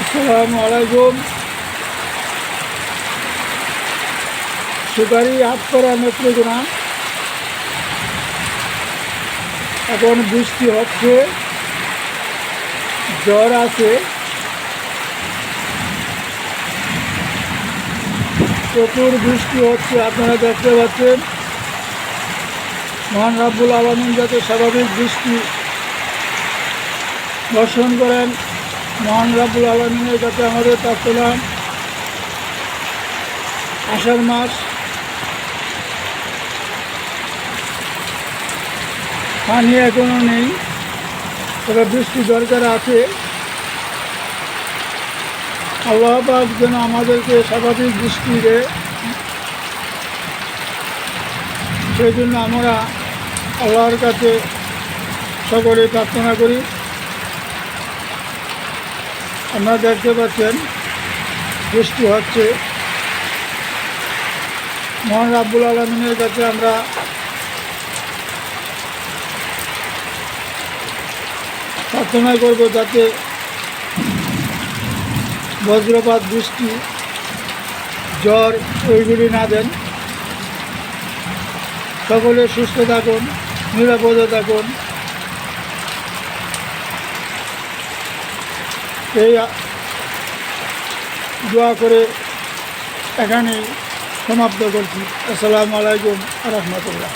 আসসালামু আলাইকুম। সুপারি আটপাড়া নেত্রকোনা এখন বৃষ্টি হচ্ছে। জ্বর আছে। প্রচুর বৃষ্টি হচ্ছে, আপনারা দেখতে পাচ্ছেন। মহান রাব্বুল আলমিন যাতে স্বাভাবিক বৃষ্টি বর্ষণ করেন। মহান রাব্বুল আলমিনের কাছে আমাদের প্রার্থনা আষাঢ় মাস। পানি এখনও নেই, তবে বৃষ্টি দরকার আছে। আল্লাহ পাক যেন আমাদেরকে স্বাভাবিক বৃষ্টি দেয়। সেই জন্য আমরা আল্লাহর কাছে সকলে প্রার্থনা করি। আপনারা দেখতে পাচ্ছেন, বৃষ্টি হচ্ছে। মহান রাব্বুল আলমিনের কাছে আমরা প্রার্থনা করব যাতে বজ্রপাত, বৃষ্টি, জ্বর ওইগুলি না দেন। সকলে সুস্থ থাকুন, নিরাপদে থাকুন। এই দোয়া করে এখানেই সমাপ্ত করছি। আসসালামু আলাইকুম রহমতুল্লাহ।